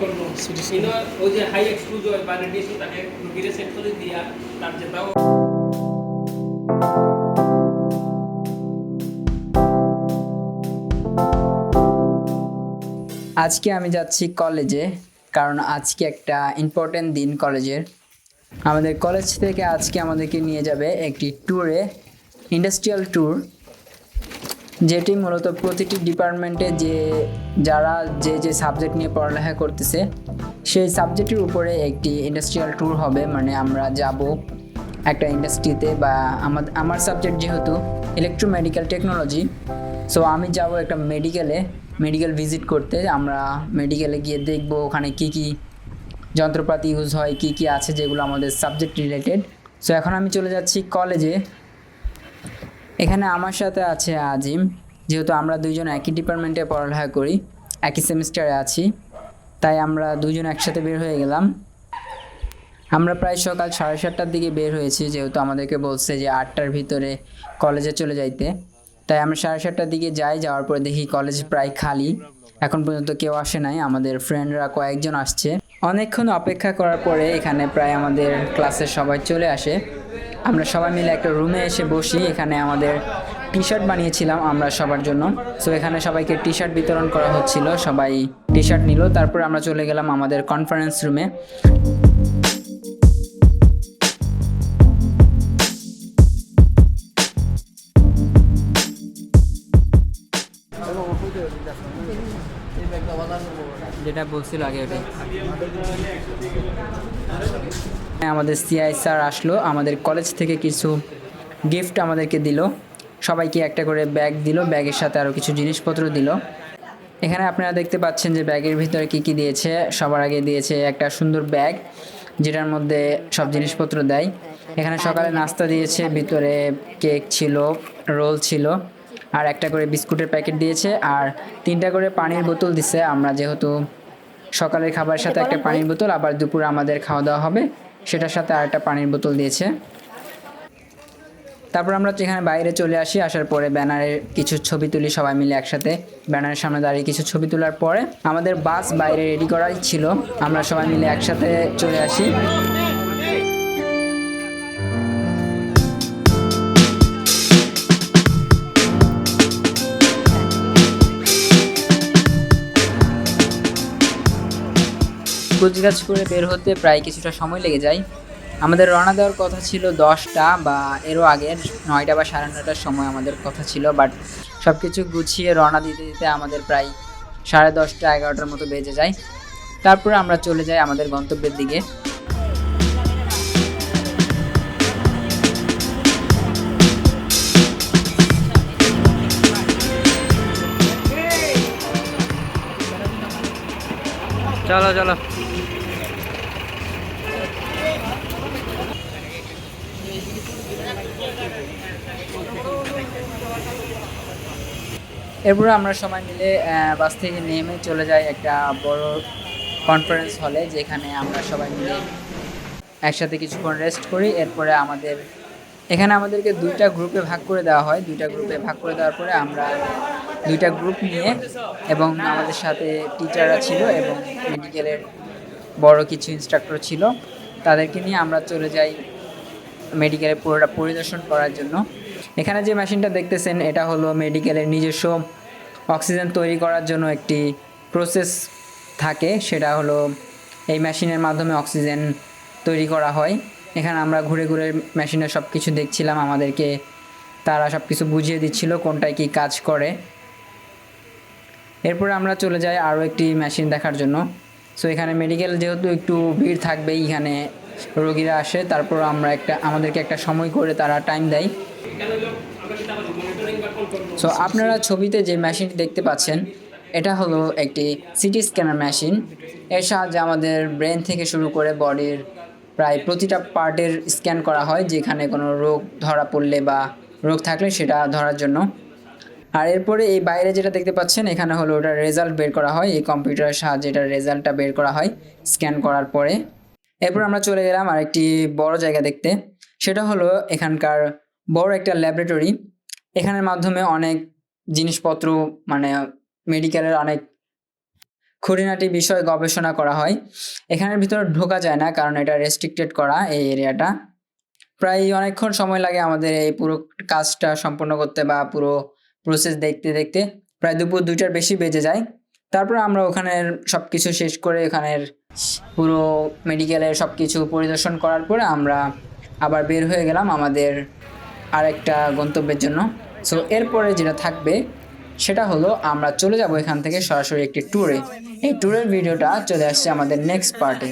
করব। ইনো ওই যে হাই বা রেডিয়েশন তাকে রোগীরে সেট করে দিয়া তার যেটাও আজকে আমি যাচ্ছি কলেজে কারণ আজকে একটা ইম্পর্টেন্ট দিন কলেজের। আমাদের কলেজ থেকে আজকে আমাদেরকে নিয়ে যাবে একটি ট্যুরে ইন্ডাস্ট্রিয়াল ট্যুর যেটি মূলত প্রতিটি ডিপার্টমেন্টে যে, যারা যে যে সাবজেক্ট নিয়ে পড়ালেখা করতেছে, সেই সাবজেক্টের উপরে একটি ইন্ডাস্ট্রিয়াল ট্যুর হবে। মানে আমরা যাব একটা ইন্ডাস্ট্রিতে বা আমার আমার সাবজেক্ট যেহেতু ইলেকট্রোমেডিক্যাল টেকনোলজি সো আমি যাব একটা মেডিকেলে মেডিকেল ভিজিট করতে। আমরা মেডিকেলে গিয়ে দেখব ওখানে কি কি যন্ত্রপাতি ইউজ হয়, কি কি আছে যেগুলো আমাদের সাবজেক্ট রিলেটেড সো এখন আমি চলে যাচ্ছি কলেজে এখানে আমার সাথে আছে আজিম। যেহেতু আমরা দুইজন একই ডিপার্টমেন্টে পড়ালেখা করি, একই সেমিস্টারে আছি, তাই আমরা দুজন একসাথে বের হয়ে গেলাম। আমরা প্রায় সকাল সাড়ে সাতটার দিকে বের হয়েছি, যেহেতু আমাদেরকে বলছে যে আটটার ভিতরে কলেজে চলে যাইতে। তাই আমরা সাড়ে সাতটার দিকে যাই, যাওয়ার পরে দেখি কলেজ প্রায় খালি। এখন পর্যন্ত কেউ আসে নাই, আমাদের ফ্রেন্ডরা কয়েকজন আসছে। অনেকক্ষণ অপেক্ষা করার পরে এখানে প্রায় আমাদের ক্লাসের সবাই চলে আসে। আমরা সবাই মিলে একটা রুমে এসে বসি, এখানে আমাদের টি শার্ট বানিয়েছিলাম আমরা সবার জন্য। সো এখানে সবাইকে টি শার্ট বিতরণ করা হচ্ছিল, সবাই টি শার্ট নিল, তারপর আমরা চলে গেলাম আমাদের কনফারেন্স রুমে যেটা বলছিল আগে ওটাই। আমাদের সিআই স্যার আসলো, আমাদের কলেজ থেকে কিছু গিফট আমাদেরকে দিল। সবাইকে একটা করে ব্যাগ দিল ব্যাগের সাথে আরও কিছু জিনিসপত্র দিল। এখানে আপনারা দেখতে পাচ্ছেন যে ব্যাগের ভিতরে কি কি দিয়েছে। সবার আগে দিয়েছে একটা সুন্দর ব্যাগ যেটার মধ্যে সব জিনিসপত্র দেয়। এখানে সকালে নাস্তা দিয়েছে, ভিতরে কেক ছিল রোল ছিল, আর একটা করে বিস্কুটের প্যাকেট দিয়েছে, আর তিনটা করে পানির বোতল দিছে। আমরা যেহেতু সকালের খাবারের সাথে একটা পানির বোতল আবার দুপুরে আমাদের খাওয়া দাওয়া হবে সেটার সাথে আর একটা পানির বোতল দিয়েছে। তারপর আমরা এখানে বাইরে চলে আসি আসার পরে ব্যানারের কিছু ছবি তুলি সবাই মিলে একসাথে। ব্যানারের সামনে দাঁড়িয়ে কিছু ছবি তোলার পরে আমাদের বাস বাইরে রেডি করাই ছিল। আমরা সবাই মিলে একসাথে চলে আসি। কুচগাছ করে বের হতে প্রায় কিছুটা সময় লেগে যায়। আমাদের রওনা দেওয়ার কথা ছিল দশটা বা এরও আগে নয়টা বা সাড়ে নটার সময় আমাদের কথা ছিল বাট সব কিছু গুছিয়ে রওনা দিতে দিতে আমাদের প্রায় সাড়ে দশটা, এগারোটার মতো বেজে যায়। তারপরে আমরা চলে যাই আমাদের গন্তব্যের দিকে। চলো চলো। এরপরে আমরা সবাই মিলে বাস থেকে নেমে চলে যাই একটা বড় কনফারেন্স হলে যেখানে আমরা সবাই মিলে একসাথে কিছুক্ষণ রেস্ট করি। এরপরে আমাদের, এখানে আমাদেরকে দুইটা গ্রুপে ভাগ করে দেওয়া হয়। দুইটা গ্রুপে ভাগ করে দেওয়ার পরে আমরা দুইটা গ্রুপ নিয়ে এবং আমাদের সাথে টিচাররা ছিল এবং মেডিকেলের বড় কিছু ইনস্ট্রাক্টর ছিল। তাদেরকে নিয়ে আমরা চলে যাই মেডিকেলের পুরোটা পরিদর্শন করার জন্য। এখানে যে মেশিনটা দেখতেছেন, এটা হলো মেডিকেলের নিজস্ব অক্সিজেন তৈরি করার জন্য একটি প্রসেস থাকে। সেটা হলো এই মেশিনের মাধ্যমে অক্সিজেন তৈরি করা হয়। এখানে আমরা ঘুরে ঘুরে মেশিনের সব কিছু দেখছিলাম, আমাদেরকে তারা সব কিছু বুঝিয়ে দিচ্ছিল, কোনটায় কি কাজ করে। এরপরে আমরা চলে যাই আরও একটি মেশিন দেখার জন্য। সো এখানে মেডিকেল যেহেতু একটু ভিড় থাকবেই, এখানে রোগীরা আসে তারপর আমরা একটা, আমাদেরকে একটা সময় করে তারা টাইম দেয়। সো আপনারা ছবিতে যে মেশিনটি দেখতে পাচ্ছেন, এটা হলো একটি সিটি স্ক্যানার মেশিন এর সাহায্যে আমাদের ব্রেন থেকে শুরু করে বডির প্রায় প্রতিটা পার্টের স্ক্যান করা হয়, যেখানে কোনো রোগ ধরা পড়লে বা রোগ থাকলে সেটা ধরার জন্য। আর এরপরে এই বাইরে যেটা দেখতে পাচ্ছেন, এখানে হলো ওটার রেজাল্ট বের করা হয়। এই কম্পিউটারের সাহায্যে এটার রেজাল্টটা বের করা হয় স্ক্যান করার পরে। এরপর আমরা চলে গেলাম আরেকটি বড় জায়গা দেখতে। সেটা হলো এখানকার বড় একটা ল্যাবরেটরি এখানের মাধ্যমে অনেক জিনিসপত্র মানে মেডিকেলের অনেক খুঁটিনাটি বিষয় গবেষণা করা হয়। এখানের ভিতরে ঢোকা যায় না, কারণ এটা রেস্ট্রিক্টেড করা এই এরিয়াটা প্রায় অনেকক্ষণ সময় লাগে আমাদের এই পুরো কাজটা সম্পন্ন করতে বা পুরো প্রসেস দেখতে দেখতে। প্রায় দুপুর দুইটার বেশি বেজে যায়। তারপর আমরা ওখানের সব কিছু শেষ করে এখানের পুরো মেডিকেলের সব কিছু পরিদর্শন করার পরে আমরা আবার বের হয়ে গেলাম আমাদের আর একটা গন্তব্যের জন্য। সো এরপরে যেটা থাকবে, সেটা হলো আমরা চলে যাব এখান থেকে সরাসরি একটি ট্যুরে এই ট্যুরের ভিডিওটা চলে আসছে আমাদের নেক্সট পার্টে